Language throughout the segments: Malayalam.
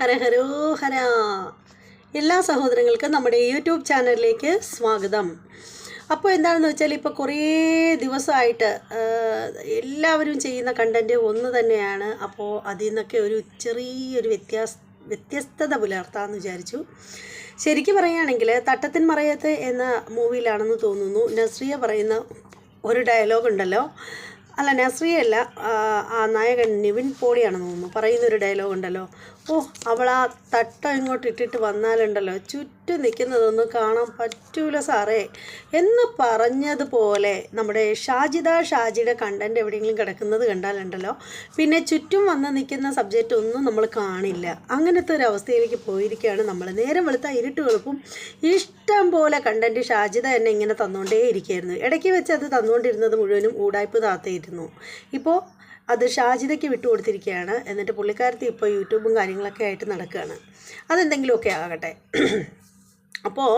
ഹര ഹരോ ഹര. എല്ലാ സഹോദരങ്ങൾക്കും നമ്മുടെ യൂട്യൂബ് ചാനലിലേക്ക് സ്വാഗതം. അപ്പോൾ എന്താണെന്ന് വെച്ചാൽ ഇപ്പോൾ കുറേ ദിവസമായിട്ട് എല്ലാവരും ചെയ്യുന്ന കണ്ടന്റ് ഒന്ന് തന്നെയാണ്. അപ്പോൾ അതിൽ നിന്നൊക്കെ ഒരു ചെറിയൊരു വ്യത്യാസ വ്യത്യസ്തത പുലർത്താമെന്ന് വിചാരിച്ചു. ശരിക്കും പറയുകയാണെങ്കിൽ തട്ടത്തിൻ മറയത്ത് എന്ന മൂവിയിലാണെന്ന് തോന്നുന്നു. നസ്രിയ പറയുന്ന ഒരു ഡയലോഗ് ഉണ്ടല്ലോ. അല്ല നസ്രിയല്ല ആ നായകൻ നിവിൻ പോളിയാണെന്ന് തോന്നുന്നു. പറയുന്നൊരു ഡയലോഗ് ഉണ്ടല്ലോ. ഓ അവൾ ആ തട്ട ഇങ്ങോട്ട് ഇട്ടിട്ട് വന്നാലുണ്ടല്ലോ. ചുറ്റും നിൽക്കുന്നതൊന്നും കാണാൻ പറ്റൂല സാറേ. എന്ന് പറഞ്ഞതുപോലെ നമ്മുടെ ഷാജിദ ഷാജിയുടെ കണ്ടന്റ് എവിടെയെങ്കിലും കിടക്കുന്നത് കണ്ടാലുണ്ടല്ലോ. പിന്നെ ചുറ്റും വന്ന് നിൽക്കുന്ന സബ്ജക്റ്റ് ഒന്നും നമ്മൾ കാണില്ല. അങ്ങനത്തെ ഒരു അവസ്ഥയിലേക്ക് പോയിരിക്കുകയാണ് നമ്മൾ. നേരം വെളുത്ത ഇരുട്ട് വെളുപ്പും ഇഷ്ടം പോലെ കണ്ടന്റ് ഷാജിദ എന്നെ ഇങ്ങനെ തന്നുകൊണ്ടേ ഇരിക്കുകയായിരുന്നു ഇടയ്ക്ക് വെച്ച് അത് തന്നുകൊണ്ടിരുന്നത് മുഴുവനും ഊടായ്പ് താത്തയിരുന്നു ഇപ്പോൾ അത് ഷാജിതയ്ക്ക് വിട്ടു കൊടുത്തിരിക്കുകയാണ് എന്നിട്ട് പുള്ളിക്കാരത്തി ഇപ്പോൾ യൂട്യൂബും കാര്യങ്ങളൊക്കെ ആയിട്ട് നടക്കുകയാണ്. അതെന്തെങ്കിലുമൊക്കെ ആകട്ടെ. അപ്പോൾ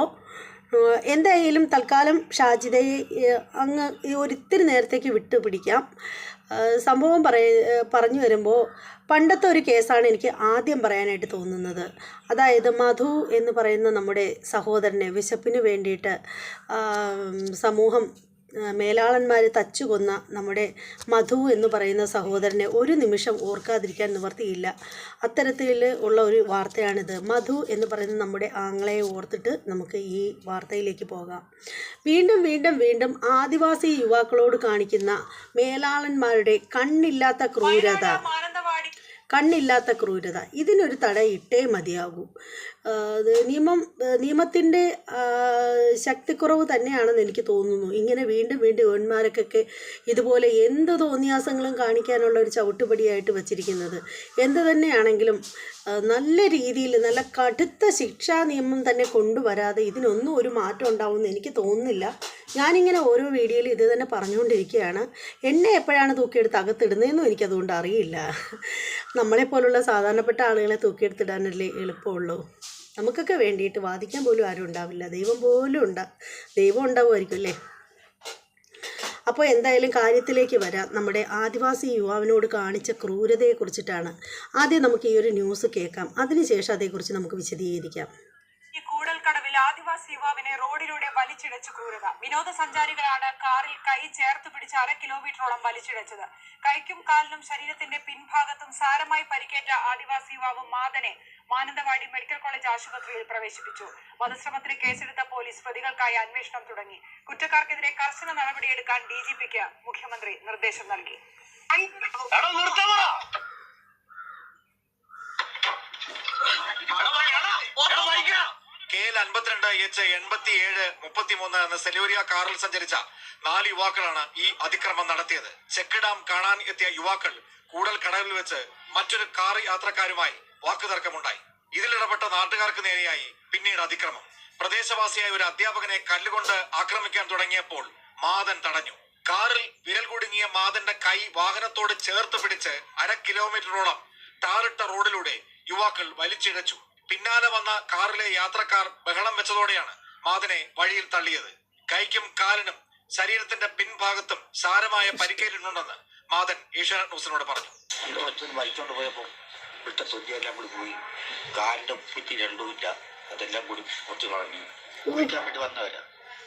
എന്തായാലും തൽക്കാലം ഷാജിതയെ അങ്ങ് ഒരിത്തിരി നേരത്തേക്ക് വിട്ടു പിടിക്കാം സംഭവം പറയ പറഞ്ഞു വരുമ്പോൾ പണ്ടത്തെ ഒരു കേസാണ് എനിക്ക് ആദ്യം പറയാനായിട്ട് തോന്നുന്നത്. അതായത് മധു എന്ന് പറയുന്ന നമ്മുടെ സഹോദരനെ വിശപ്പിന് വേണ്ടിയിട്ട് സമൂഹം മേലാളന്മാർ തച്ചുകൊന്ന നമ്മുടെ മധു എന്ന് പറയുന്ന സഹോദരനെ ഒരു നിമിഷം ഓർക്കാതിരിക്കാൻ നിവർത്തിയില്ല. അത്തരത്തിൽ ഉള്ള ഒരു വാർത്തയാണിത്. മധു എന്ന് പറയുന്ന നമ്മുടെ ആങ്ങളയെ ഓർത്തിട്ട് നമുക്ക് ഈ വാർത്തയിലേക്ക് പോകാം. വീണ്ടും വീണ്ടും വീണ്ടും ആദിവാസി യുവാക്കളോട് കാണിക്കുന്ന മേലാളന്മാരുടെ കണ്ണില്ലാത്ത ക്രൂരത. കണ്ണില്ലാത്ത ക്രൂരത. ഇതിനൊരു തടയിട്ടേ മതിയാകൂ. നിയമം നിയമത്തിന്റെ ശക്തിക്കുറവ് തന്നെയാണെന്ന് എനിക്ക് തോന്നുന്നു. ഇങ്ങനെ വീണ്ടും വീണ്ടും ഗവൺമാർക്കൊക്കെ ഇതുപോലെ എന്ത് തോന്നിയാസങ്ങളും കാണിക്കാനുള്ള ഒരു ചവിട്ടുപടിയായിട്ട് വച്ചിരിക്കുന്നത്. എന്ത് തന്നെയാണെങ്കിലും നല്ല രീതിയിൽ നല്ല കടുത്ത ശിക്ഷാ നിയമം തന്നെ കൊണ്ടുവരാതെ ഇതിനൊന്നും ഒരു മാറ്റം ഉണ്ടാവുമെന്ന് എനിക്ക് തോന്നുന്നില്ല. ഞാനിങ്ങനെ ഓരോ വീഡിയോയിൽ ഇത് തന്നെ പറഞ്ഞുകൊണ്ടിരിക്കുകയാണ്. എന്നെ എപ്പോഴാണ് തൂക്കിയെടുത്ത് അകത്തിടുന്നതെന്നും എനിക്കതുകൊണ്ട് അറിയില്ല. നമ്മളെപ്പോലുള്ള സാധാരണപ്പെട്ട ആളുകളെ തൂക്കിയെടുത്തിടാനല്ലേ എളുപ്പമുള്ളൂ. നമുക്കൊക്കെ വേണ്ടിയിട്ട് വാദിക്കാൻ പോലും ആരും ഉണ്ടാവില്ല. ദൈവം പോലും ഉണ്ടാ ദൈവം ഉണ്ടാവുമായിരിക്കും അല്ലേ? അപ്പോൾ എന്തായാലും കാര്യത്തിലേക്ക് വരാം. നമ്മുടെ ആദിവാസി യുവാവിനോട് കാണിച്ച ക്രൂരതയെക്കുറിച്ചിട്ടാണ് ആദ്യം നമുക്ക് ഈ ഒരു ന്യൂസ് കേൾക്കാം. അതിനുശേഷം അതേക്കുറിച്ച് നമുക്ക് വിശദീകരിക്കാം. ആദിവാസി യുവാവിനെ റോഡിലൂടെ വലിച്ചിഴച്ച് ക്രൂരത. വിനോദസഞ്ചാരികളാണ് കാറിൽ കൈ ചേർത്ത് പിടിച്ച് അര കിലോമീറ്ററോളം വലിച്ചിഴച്ചത്. കൈക്കും കാലിനും ശരീരത്തിന്റെ പിൻഭാഗത്തും സാരമായി പരിക്കേറ്റ ആദിവാസി യുവാവ് മാതനെ മാനന്തവാടി മെഡിക്കൽ കോളേജ് ആശുപത്രിയിൽ പ്രവേശിപ്പിച്ചു. വധശ്രമത്തിന് കേസെടുത്ത പോലീസ് പ്രതികൾക്കായി അന്വേഷണം തുടങ്ങി. കുറ്റക്കാർക്കെതിരെ കർശന നടപടിയെടുക്കാൻ ഡി ജി പിക്ക് മുഖ്യമന്ത്രി നിർദ്ദേശം നൽകി. എടോ നിർത്തണോ കെ എൽ അൻപത്തിരണ്ട് എച്ച് എൺപത്തി ഏഴ് മുപ്പത്തിമൂന്ന് എന്ന സെലൂരിയ കാറിൽ സഞ്ചരിച്ച നാല് യുവാക്കളാണ് ഈ അതിക്രമം നടത്തിയത്. ചെക്ക് ഡാം കാണാൻ എത്തിയ യുവാക്കൾ കൂടൽ കടവിൽ വെച്ച് മറ്റൊരു കാർ യാത്രക്കാരുമായി വാക്കുതർക്കമുണ്ടായി. ഇതിലിടപെട്ട നാട്ടുകാർക്ക് നേരെയായി പിന്നീട് അതിക്രമം. പ്രദേശവാസിയായ ഒരു അധ്യാപകനെ കല്ലുകൊണ്ട് ആക്രമിക്കാൻ തുടങ്ങിയപ്പോൾ മാതൻ തടഞ്ഞു. കാറിൽ വിരൽ കുടുങ്ങിയ മാതന്റെ കൈ വാഹനത്തോട് ചേർത്ത് പിടിച്ച് അര കിലോമീറ്ററോളം ടാറിട്ട റോഡിലൂടെ യുവാക്കൾ വലിച്ചിഴച്ചു. പിന്നാലെ വന്ന കാറിലെ യാത്രക്കാർ ബഹളം വെച്ചതോടെയാണ് മാതനെ വഴിയിൽ തള്ളിയത്. കൈക്കും കാലിനും ശരീരത്തിന്റെ പിൻഭാഗത്തും സാരമായ പരിക്കേറ്റിട്ടുണ്ടെന്ന് മാതൻ ഏഷ്യാനെറ്റ് ന്യൂസിനോട് പറഞ്ഞു. മറ്റൊന്ന് വലിച്ചോണ്ട് പോയപ്പോൾ ഇവിടുത്തെ തൊലിയെല്ലാം കൂടി പോയി. കാലിന്റെ ഉപ്പിറ്റി രണ്ടുമില്ല അതെല്ലാം കൂടി കുറച്ച് കളഞ്ഞു. കുളിക്കാൻ വേണ്ടി വന്നവരാ.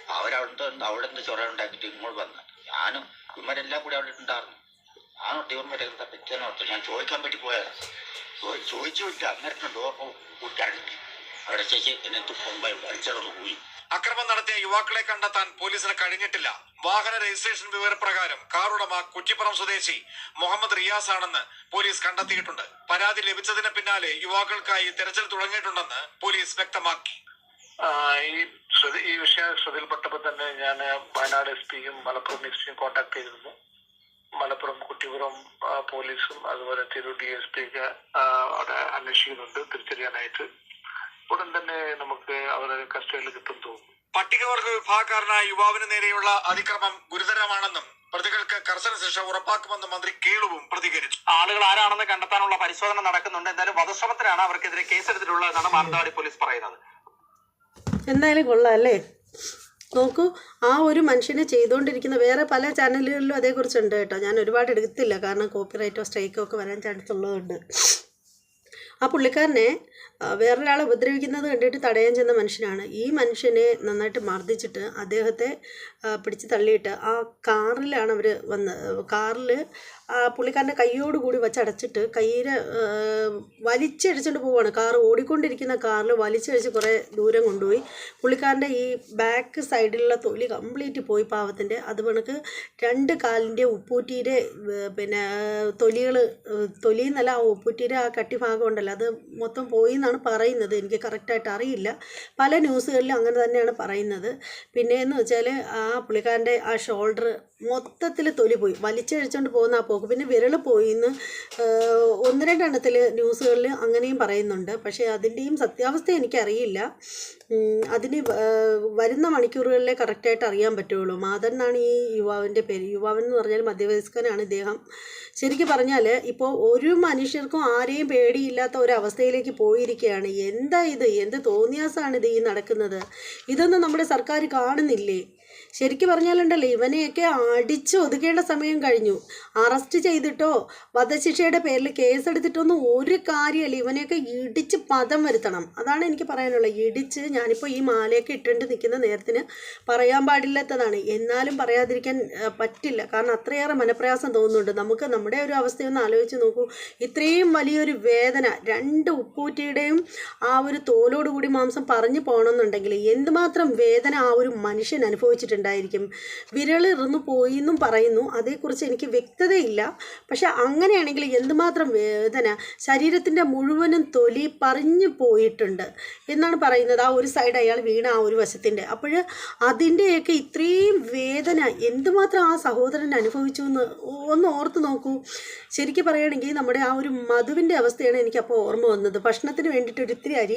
അവരവിടെ അവിടെ നിന്ന് ചൊറ ഇങ്ങോട്ട് വന്ന. ഞാനും ഇവരെല്ലാം കൂടി അവിടെ ഉണ്ടായിരുന്നു. ഞാൻ ഇവന്മാരെ എന്താ പറ്റിയെന്ന് ഞാൻ ചോദിക്കാൻ വേണ്ടി പോയതാ. ചോ- ചോദിച്ചുമില്ല. അന്നേരത്തെ കൂട്ടി അവിടെ ചേച്ചി എന്നെ തുമ്പ വലിച്ചടന്ന് പോയി. അക്രമം നടത്തിയ യുവാക്കളെ കണ്ടെത്താൻ പോലീസിന് കഴിഞ്ഞിട്ടില്ല. വാഹന രജിസ്ട്രേഷൻ വിവരപ്രകാരം കാർ ഉടമ കുറ്റിപ്പുറം സ്വദേശി മുഹമ്മദ് റിയാസ് ആണെന്ന് പോലീസ് കണ്ടെത്തിയിട്ടുണ്ട്. പരാതി ലഭിച്ചതിന് പിന്നാലെ യുവാക്കൾക്കായി തെരച്ചിൽ തുടങ്ങിയിട്ടുണ്ടെന്ന് പോലീസ് വ്യക്തമാക്കി. ഈ ഈ വിഷയം ശ്രദ്ധയിൽപ്പെട്ടപ്പോൾ തന്നെ ഞാൻ വയനാട് എസ് പിയും മലപ്പുറം എസ് പിയും കോൺടാക്ട് ചെയ്തിരുന്നു. മലപ്പുറം കുട്ടിപുറം പോലീസും അതുപോലെ തിരൂർ ഡി എസ് പി ഒക്കെ ആ, അവിടെ അന്വേഷിക്കുന്നുണ്ട്. തിരിച്ചറിയാനായിട്ട് ഉടൻ തന്നെ നമുക്ക് അവരെ കസ്റ്റഡിയിൽ കിട്ടും തോന്നുന്നു. പട്ടികവർഗ വിഭാഗക്കാരനായ യുവാവിന് നേരെയുള്ള അതിക്രമം ഗുരുതരമാണെന്നും പ്രതികൾക്ക് കർശന ശിക്ഷ ഉറപ്പാക്കുമെന്നും മന്ത്രി കേളുവും പ്രതികരിച്ചു. ആളുകൾ ആരാണെന്ന് കണ്ടെത്താനുള്ള പരിശോധന നടക്കുന്നുണ്ട്. എന്തായാലും വധശ്രമത്തിനാണ് അവർക്കെതിരെ കേസെടുത്തിട്ടുള്ളതെന്നാണ് മാനന്തവാടി പോലീസ് പറയുന്നത്. എന്തായാലും കൊള്ളാം അല്ലേ? നോക്കൂ ആ ഒരു മനുഷ്യനെ ചെയ്തുകൊണ്ടിരിക്കുന്ന വേറെ പല ചാനലുകളിലും അതേക്കുറിച്ചുണ്ട് കേട്ടോ. ഞാൻ ഒരുപാട് എടുത്തില്ല. കാരണം കോപ്പിറൈറ്റോ സ്ട്രൈക്കോ ഒക്കെ വരാൻ ചാൻസ് ഉള്ളതുകൊണ്ട്. ആ പുള്ളിക്കാരനെ വേറൊരാളെ ഉപദ്രവിക്കുന്നത് കണ്ടിട്ട് തടയാൻ ചെന്ന മനുഷ്യനാണ്. ഈ മനുഷ്യനെ നന്നായിട്ട് മർദ്ദിച്ചിട്ട് അദ്ദേഹത്തെ പിടിച്ച് തള്ളിയിട്ട് ആ കാറിലാണ് അവർ വന്ന് കാറിൽ ആ പുള്ളിക്കാരന്റെ കൈയോടുകൂടി വച്ചടച്ചിട്ട് കയ്യിൽ വലിച്ചടിച്ചുകൊണ്ട് പോവുകയാണ് കാർ ഓടിക്കൊണ്ടിരിക്കുന്ന കാറിൽ വലിച്ചടിച്ച് കുറേ ദൂരം കൊണ്ടുപോയി. പുള്ളിക്കാരന്റെ ഈ ബാക്ക് സൈഡിലുള്ള തൊലി കംപ്ലീറ്റ് പോയി പാവത്തിന്റെ അത് കണക്ക് രണ്ട് കാലിന്റെ ഉപ്പൂറ്റിയുടെ പിന്നെ തൊലികൾ തൊലിയെന്നല്ല ആ ഉപ്പൂറ്റിയുടെ ആ കട്ടി ഭാഗം ഉണ്ടല്ലോ അത് മൊത്തം പോയി എന്നാണ് പറയുന്നത്. എനിക്ക് കറക്റ്റായിട്ട് അറിയില്ല. പല ന്യൂസുകളിലും അങ്ങനെ തന്നെയാണ് പറയുന്നത്. പിന്നെ എന്ന് വെച്ചാൽ ആ പുള്ളിക്കാരന്റെ ആ ഷോൾഡർ മൊത്തത്തിൽ തൊലി പോയി. വലിച്ചഴിച്ചുകൊണ്ട് പോകുന്ന ആ പോക്ക്. പിന്നെ വിരൽ പോയി എന്ന് ഒന്ന് രണ്ടെണ്ണത്തിൽ ന്യൂസുകളിൽ അങ്ങനെയും പറയുന്നുണ്ട്. പക്ഷേ അതിന്റെയും സത്യാവസ്ഥ എനിക്കറിയില്ല. അതിന് വരുന്ന മണിക്കൂറുകളിലെ കറക്റ്റായിട്ട് അറിയാൻ പറ്റുള്ളൂ. മാതൻ എന്നാണ് ഈ യുവാവിന്റെ പേര്. യുവാവൻ എന്ന് പറഞ്ഞാൽ മധ്യവയസ്കനാണ് ഇദ്ദേഹം. ശരിക്കും പറഞ്ഞാൽ ഇപ്പോൾ ഒരു മനുഷ്യർക്കും ആരെയും പേടിയില്ലാത്ത ഒരവസ്ഥയിലേക്ക് പോയിരിക്കുകയാണ്. എന്താ ഇത്? എന്ത് തോന്നിയാസാണ് ഇത് ഈ നടക്കുന്നത്? ഇതൊന്നും നമ്മുടെ സർക്കാർ കാണുന്നില്ലേ? ശരിക്കും പറഞ്ഞാലുണ്ടല്ലോ ഇവനെയൊക്കെ അടിച്ച് ഒതുക്കേണ്ട സമയം കഴിഞ്ഞു. അറസ്റ്റ് ചെയ്തിട്ടോ വധശിക്ഷയുടെ പേരിൽ കേസെടുത്തിട്ടൊന്നും ഒരു കാര്യമല്ല ഇവനെയൊക്കെ ഇടിച്ച് പദം വരുത്തണം. അതാണ് എനിക്ക് പറയാനുള്ളത്. ഇടിച്ച് ഞാനിപ്പോൾ ഈ മാലയൊക്കെ ഇട്ടുകൊണ്ട് നിൽക്കുന്ന നേരത്തിന് പറയാൻ പാടില്ലാത്തതാണ്. എന്നാലും പറയാതിരിക്കാൻ പറ്റില്ല. കാരണം അത്രയേറെ മനപ്രയാസം തോന്നുന്നുണ്ട്. നമുക്ക് നമ്മുടെ ഒരു അവസ്ഥയൊന്ന് ആലോചിച്ച് നോക്കൂ. ഇത്രയും വലിയൊരു വേദന രണ്ട് ഉപ്പൂറ്റിയുടെയും ആ ഒരു തോലോടുകൂടി മാംസം പറഞ്ഞു പോകണമെന്നുണ്ടെങ്കിൽ എന്തുമാത്രം വേദന ആ ഒരു മനുഷ്യൻ അനുഭവിച്ചിട്ടുണ്ടായിരിക്കും വിരളിറന്നു പോയി എന്നും പറയുന്നു. അതേക്കുറിച്ച് എനിക്ക് വ്യക്തതയില്ല. പക്ഷെ അങ്ങനെയാണെങ്കിൽ എന്തുമാത്രം വേദന ശരീരത്തിന്റെ മുഴുവനും തൊലി പറഞ്ഞു പോയിട്ടുണ്ട് എന്നാണ് പറയുന്നത്. ആ ഒരു സൈഡ് അയാൾ വീണ ആ ഒരു വശത്തിന്റെ. അപ്പോൾ അതിന്റെയൊക്കെ ഇത്രയും വേദന എന്തുമാത്രം ആ സഹോദരൻ അനുഭവിച്ചു എന്ന് ഒന്ന് ഓർത്ത് നോക്കൂ. ശരിക്കും പറയുകയാണെങ്കിൽ നമ്മുടെ ആ ഒരു മധുവിന്റെ അവസ്ഥയാണ് എനിക്കപ്പോൾ ഓർമ്മ വന്നത്. ഭക്ഷണത്തിന് വേണ്ടിയിട്ട് ഒരു ഇത്തിരി അരി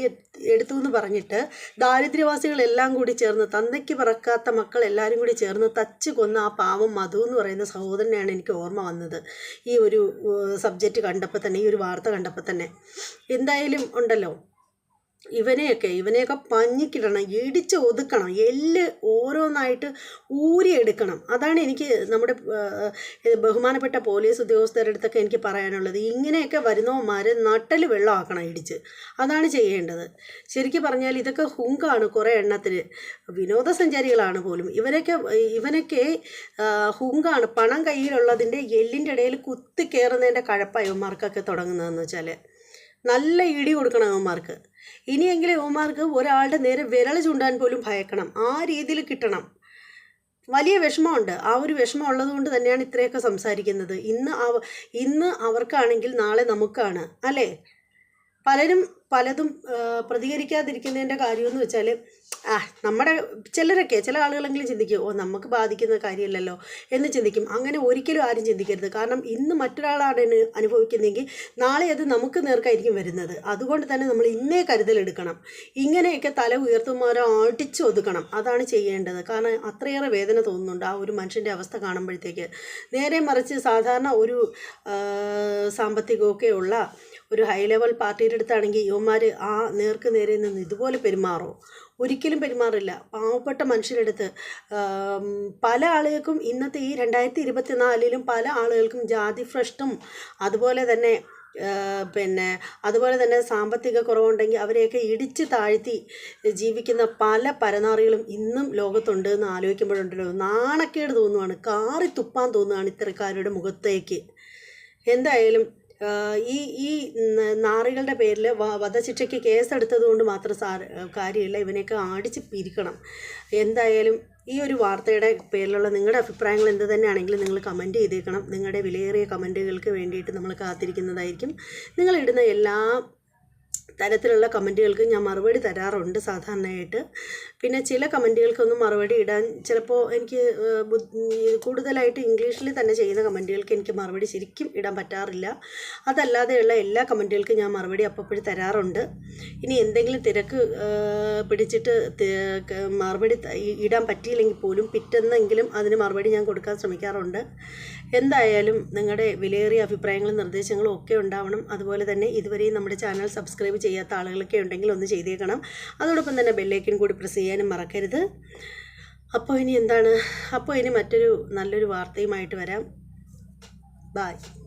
എടുത്തു എന്ന് പറഞ്ഞിട്ട് ദാരിദ്ര്യവാസികളെല്ലാം കൂടി ചേർന്ന് തന്തയ്ക്ക് പറക്കാത്ത മക്കൾ എല്ലാവരും കൂടി ചേർന്ന് തച്ച് കൊന്ന ആ പാവം മധു എന്ന് പറയുന്ന സഹോദരനെയാണ് എനിക്ക് ഓർമ്മ വന്നത്. ഈ ഒരു സബ്ജക്റ്റ് കണ്ടപ്പോൾ തന്നെ ഈ ഒരു വാർത്ത കണ്ടപ്പോൾ തന്നെ. എന്തായാലും ഉണ്ടല്ലോ. ഇവനെയൊക്കെ ഇവനെയൊക്കെ പഞ്ഞിക്കിടണം ഇടിച്ച് ഒതുക്കണം എല്ല് ഓരോന്നായിട്ട് ഊരിയെടുക്കണം. അതാണ് എനിക്ക് നമ്മുടെ ബഹുമാനപ്പെട്ട പോലീസ് ഉദ്യോഗസ്ഥരുടെ അടുത്തൊക്കെ എനിക്ക് പറയാനുള്ളത്. ഇങ്ങനെയൊക്കെ വരുന്നവന്മാരെ നട്ടൽ വെള്ളമാക്കണം ഇടിച്ച്. അതാണ് ചെയ്യേണ്ടത്. ശരിക്കും പറഞ്ഞാൽ ഇതൊക്കെ ഹുങ്കാണ് കുറേ എണ്ണത്തിന് വിനോദസഞ്ചാരികളാണ് പോലും. ഇവരൊക്കെ ഇവനൊക്കെ ഹുങ്കാണ് പണം കയ്യിലുള്ളതിന്റെ എല്ലിന്റെ ഇടയിൽ കുത്തി കയറുന്നതിന്റെ കഴപ്പ ഇവന്മാർക്കൊക്കെ തുടങ്ങുന്നതെന്ന് വെച്ചാൽ നല്ല ഇടി കൊടുക്കണം അവന്മാർക്ക്. ഇനിയെങ്കിലും ഇവന്മാർക്ക് ഒരാളുടെ നേരെ വിരൽ ചൂണ്ടാൻ പോലും ഭയക്കണം. ആ രീതിയിൽ കിട്ടണം. വലിയ വിഷമമുണ്ട്. ആ ഒരു വിഷമം ഉള്ളതുകൊണ്ട് തന്നെയാണ് ഇത്രയൊക്കെ സംസാരിക്കുന്നത്. ഇന്ന് ഇന്ന് അവർക്കാണെങ്കിൽ നാളെ നമുക്കാണ്. അല്ലേ? പലരും പലതും പ്രതികരിക്കാതിരിക്കുന്നതിന്റെ കാര്യമെന്ന് വെച്ചാൽ ആ നമ്മുടെ ചിലരൊക്കെ ചില ആളുകളെങ്കിലും ചിന്തിക്കും ഓ നമുക്ക് ബാധിക്കുന്ന കാര്യമല്ലല്ലോ എന്ന് ചിന്തിക്കും. അങ്ങനെ ഒരിക്കലും ആരും ചിന്തിക്കരുത്. കാരണം ഇന്ന് മറ്റൊരാളാണ് അനുഭവിക്കുന്നതെങ്കിൽ നാളെ അത് നമുക്ക് നേർക്കായിരിക്കും വരുന്നത്. അതുകൊണ്ട് തന്നെ നമ്മൾ ഇന്നേ കരുതലെടുക്കണം. ഇങ്ങനെയൊക്കെ തല ഉയർത്തുമാരോ അടിച്ചു ഒതുക്കണം. അതാണ് ചെയ്യേണ്ടത്. കാരണം അത്രയേറെ വേദന തോന്നുന്നുണ്ട് ആ ഒരു മനുഷ്യന്റെ അവസ്ഥ കാണുമ്പോഴത്തേക്ക്. നേരെ മറിച്ച് സാധാരണ ഒരു സാമ്പത്തികമൊക്കെയുള്ള ഒരു ഹൈ ലെവൽ പാർട്ടിയുടെ അടുത്താണെങ്കിൽ യുവന്മാർ ആ നേർക്ക് നേരെ നിന്ന് ഇതുപോലെ പെരുമാറോ? ഒരിക്കലും പെരുമാറില്ല. പാവപ്പെട്ട മനുഷ്യരെടുത്ത് പല ആളുകൾക്കും ഇന്നത്തെ ഈ രണ്ടായിരത്തി ഇരുപത്തിനാലിലും പല ആളുകൾക്കും ജാതി ഭ്രഷ്ടും അതുപോലെ തന്നെ പിന്നെ അതുപോലെ തന്നെ സാമ്പത്തിക കുറവുണ്ടെങ്കിൽ അവരെയൊക്കെ ഇടിച്ച് താഴ്ത്തി ജീവിക്കുന്ന പല പരനാറികളും ഇന്നും ലോകത്തുണ്ട് എന്ന് ആലോചിക്കുമ്പോഴുണ്ടല്ലോ. നാണക്കേട് തോന്നുവാണ് കാറി തുപ്പാൻ തോന്നുകയാണ് ഇത്തരക്കാരുടെ മുഖത്തേക്ക്. എന്തായാലും ഈ ഈ നാറികളുടെ പേരിൽ വധശിക്ഷയ്ക്ക് കേസെടുത്തത് കൊണ്ട് മാത്രം സാ കാര്യമില്ല. ഇവനെയൊക്കെ ആടിച്ച് പിരിക്കണം. എന്തായാലും ഈ ഒരു വാർത്തയുടെ പേരിലുള്ള നിങ്ങളുടെ അഭിപ്രായങ്ങൾ എന്ത് തന്നെയാണെങ്കിലും നിങ്ങൾ കമന്റ് ചെയ്തേക്കണം. നിങ്ങളുടെ വിലയേറിയ കമന്റുകൾക്ക് വേണ്ടിയിട്ട് നമ്മൾ കാത്തിരിക്കുന്നതായിരിക്കും. നിങ്ങളിടുന്ന എല്ലാ തരത്തിലുള്ള കമന്റുകൾക്ക് ഞാൻ മറുപടി തരാറുണ്ട് സാധാരണയായിട്ട്. പിന്നെ ചില കമന്റുകൾക്കൊന്നും മറുപടി ഇടാൻ ചിലപ്പോൾ എനിക്ക് കൂടുതലായിട്ട് ഇംഗ്ലീഷിൽ തന്നെ ചെയ്യുന്ന കമന്റുകൾക്ക് എനിക്ക് മറുപടി ശരിക്കും ഇടാൻ പറ്റാറില്ല. അതല്ലാതെയുള്ള എല്ലാ കമന്റുകൾക്കും ഞാൻ മറുപടി അപ്പോഴും തരാറുണ്ട്. ഇനി എന്തെങ്കിലും തിരക്ക് പിടിച്ചിട്ട് മറുപടി ഇടാൻ പറ്റിയില്ലെങ്കിൽ പോലും പിറ്റെന്നെങ്കിലും അതിന് മറുപടി ഞാൻ കൊടുക്കാൻ ശ്രമിക്കാറുണ്ട്. എന്തായാലും നിങ്ങളുടെ വിലയേറിയ അഭിപ്രായങ്ങളും നിർദ്ദേശങ്ങളും ഒക്കെ ഉണ്ടാവണം. അതുപോലെ തന്നെ ഇതുവരെയും നമ്മുടെ ചാനൽ സബ്സ്ക്രൈബ് ചെയ്യാത്ത ആളുകളൊക്കെ ഉണ്ടെങ്കിൽ ഒന്ന് ചെയ്തേക്കണം. അതോടൊപ്പം തന്നെ ബെല്ലേക്കൻ കൂടി പ്രസ് ചെയ്യാനും മറക്കരുത്. അപ്പോൾ ഇനി എന്താണ്? അപ്പോൾ ഇനി മറ്റൊരു നല്ലൊരു വാർത്തയുമായിട്ട് വരാം. ബായ്